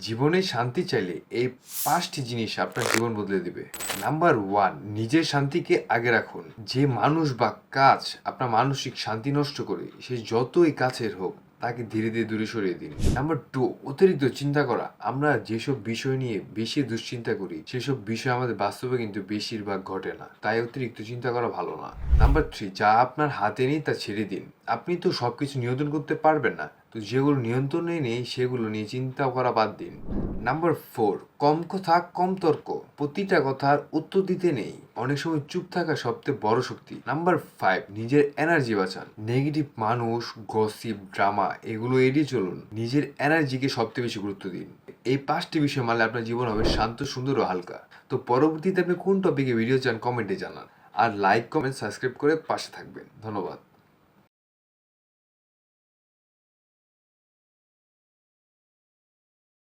জীবনে শান্তি চাইলে এই পাঁচটি জিনিস আপনার জীবন বদলে দিবে। নাম্বার ওয়ান নিজের শান্তিকে আগে রাখুন। যে মানুষ বা কাজ আপনার মানসিক শান্তি নষ্ট করে, সে যতই কাছের হোক তাকে ধীরে ধীরে দূরে সরিয়ে দিন। নাম্বার টু অতিরিক্ত চিন্তা করা। আমরা যেসব বিষয় নিয়ে বেশি দুশ্চিন্তা করি, সেসব বিষয় আমাদের বাস্তবে কিন্তু বেশিরভাগ ঘটে না। তাই অতিরিক্ত চিন্তা করা ভালো না। নাম্বার থ্রি যা আপনার হাতে নেই তা ছেড়ে দিন। আপনি তো সবকিছু নিয়ন্ত্রণ করতে পারবেন না। তো যেগুলো নিয়ন্ত্রণে নেই, সেগুলো নিয়ে চিন্তা করা বাদ দিন। নাম্বার ফোর কম কথা, কম তর্ক। প্রতিটা কথার উত্তর দিতে নেই। অনেক সময় চুপ থাকা সবচেয়ে বড় শক্তি। নাম্বার ফাইভ নিজের এনার্জি বাঁচান। নেগেটিভ মানুষ গসিপ ড্রামা এগুলো এড়িয়ে চলুন। নিজের এনার্জিকে সবচেয়ে বেশি গুরুত্ব দিন। এই পাঁচটি বিষয় মানলে আপনার জীবন হবে শান্ত, সুন্দর ও হালকা। তো পরবর্তীতে আপনি কোন টপিকে ভিডিও চান কমেন্টে জানান। আর লাইক কমেন্ট সাবস্ক্রাইব করে পাশে থাকবেন। ধন্যবাদ।